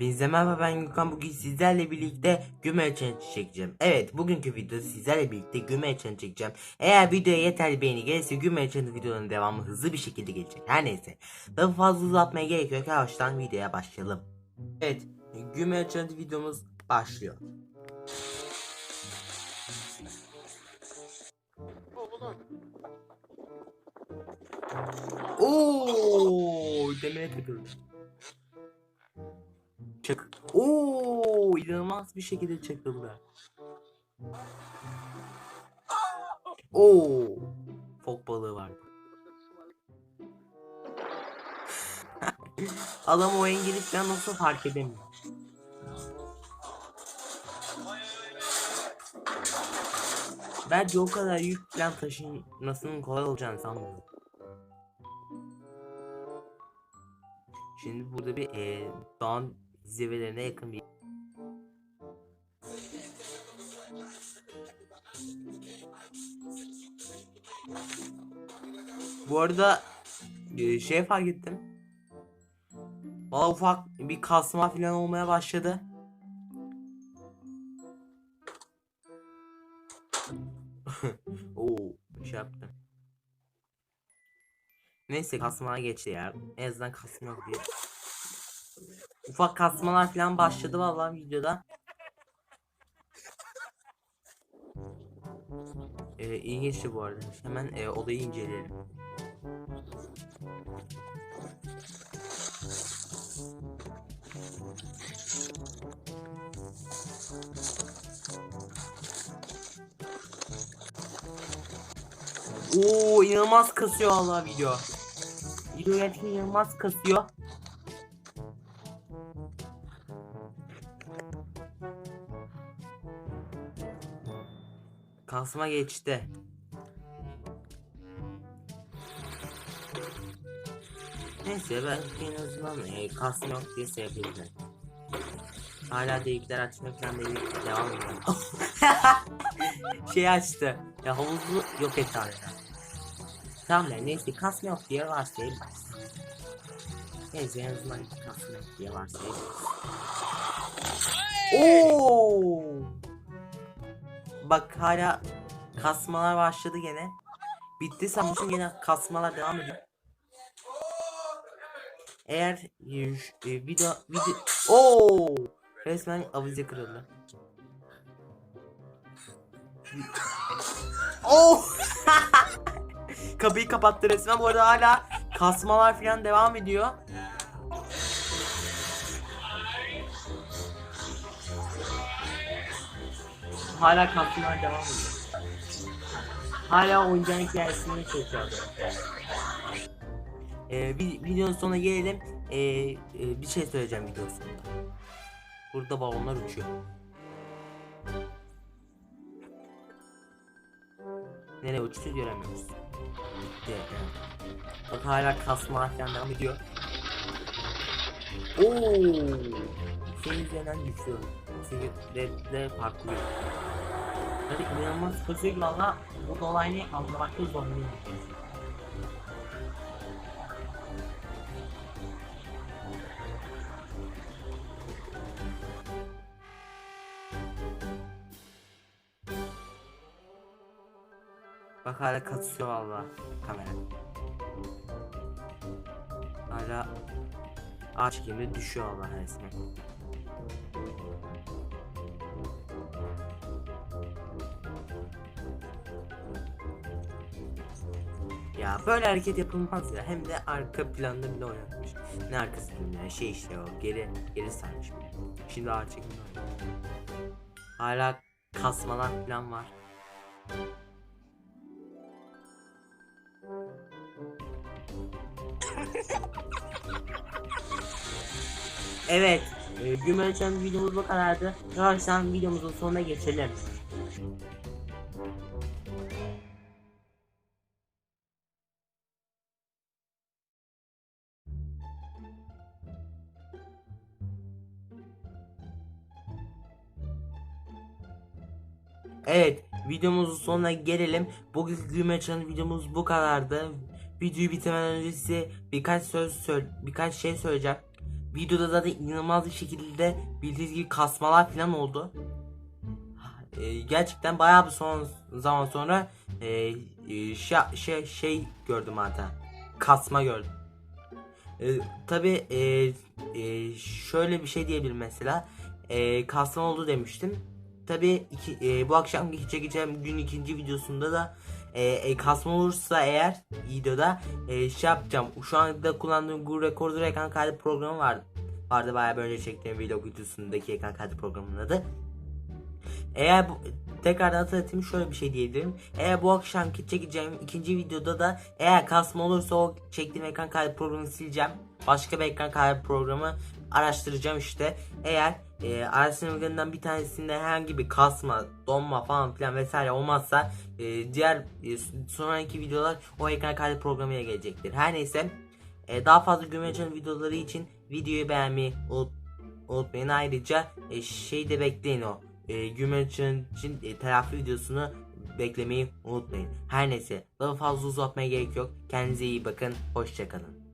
Hepinize merhaba ben Gökhan bugün sizlerle birlikte Güme Challenge çekeceğim. Evet bugünkü videoda sizlerle birlikte Güme Challenge çekeceğim. Eğer videoya yeterli beğeni gelirse Güme Challenge videoların devamı hızlı bir şekilde gelecek. Her neyse. Daha fazla uzatmaya gerek yok. Yavaştan videoya başlayalım. Evet Güme Challenge videomuz başlıyor. Oo, demire takıldı. Oo, inanılmaz bir şekilde çakıldı. Oo, fok balığı vardı. Adam o falan nasıl fark edemiyor. Bence o kadar yük falan taşınmasının kolay olacağını sanmıyorum. Şimdi burada bir eee dağın zirvelerine yakın bir Bu arada eee, şey fark ettim. Valla ufak bir kasma falan olmaya başladı. Oo, şey yaptım. Neyse kasmalar geçti ya. En azından kasma yok diye. Ufak kasmalar falan başladı vallahi videoda. Ee, iyi geçti bu arada. Hemen e, olayı inceleyelim. Oo inanılmaz kasıyor Allah video. Video gerçekten inanılmaz kasıyor. Kasma geçti. Neyse ben en azından e, kasma yok diye sevebilirim. Hala delikler açmaya falan değil. Devam edelim. şey açtı. Ya havuzu yok etti hala. Tamam lan neyse kasma yok diye varsayabiliriz. Neyse en azından kasma yok diye varsayabiliriz. Oo! Bak hala kasmalar başladı gene. Bitti sanmışım gene kasmalar devam ediyor. Eğer e, video video Oo! Resmen avize kırıldı. Oo! Kapıyı kapattı resmen. Bu arada hala kasmalar falan devam ediyor. Hala kasmalar devam ediyor. Hala oyuncağın hikayesini çekiyor. Ee, bir videonun sonuna gelelim. Ee, e, bir şey söyleyeceğim videonun sonunda. Burada balonlar uçuyor. Nereye uçtu göremiyoruz. Gitti. Bak hala kasma falan devam ediyor. Oo! Senin üzerinden düşüyor. Seviyede farklı. Hadi inanılmaz ki valla bu dolayını anlamakta zorlanıyorum. Bak hala kasıyor valla kamera. Hala ağaç gibi düşüyor valla resmen. Böyle hareket yapılmaz ya. Hem de arka planda bile oynatmış. Ne arkası ya şey işte o geri geri sarmış. Şimdi ağaç çekimde. Hala kasmalar falan var. Evet. E, Gümrüçen videomuz bu kadardı. Yavaştan videomuzun sonuna geçelim. Evet, videomuzun sonuna gelelim. Bugünkü Gülme Channel videomuz bu kadardı. Videoyu bitirmeden önce size birkaç söz söyle birkaç şey söyleyeceğim. videoda zaten inanılmaz bir şekilde bildiğiniz gibi kasmalar falan oldu. E, gerçekten bayağı bir son zaman sonra e, şey, şey şey gördüm hatta. Kasma gördüm. E, Tabi e, e, şöyle bir şey diyebilirim mesela. E, kasma oldu demiştim. Tabi e, bu akşam çekeceğim gün ikinci videosunda da e, e, kasma olursa eğer videoda e, şey yapacağım. Şu anda kullandığım Google Recorder ekran kaydı programı vardı. Vardı bayağı böyle çektiğim vlog videosundaki ekran kaydı programının adı. Eğer bu, tekrardan hatırlatayım şöyle bir şey diyebilirim. Eğer bu akşamki çekeceğim ikinci videoda da eğer kasma olursa o çektiğim ekran kaydı programını sileceğim. Başka bir ekran kaydı programı araştıracağım işte. Eğer e, araştırmalarından bir tanesinde herhangi bir kasma, donma falan filan vesaire olmazsa e, diğer e, sonraki videolar o ekran kaydı programıyla gelecektir. Her neyse e, daha fazla güvenli channel videoları için videoyu beğenmeyi unut, unutmayın. Ayrıca e, şey de bekleyin o e, güvenli channel için e, telafi videosunu beklemeyi unutmayın. Her neyse daha fazla uzatmaya gerek yok. Kendinize iyi bakın. Hoşçakalın.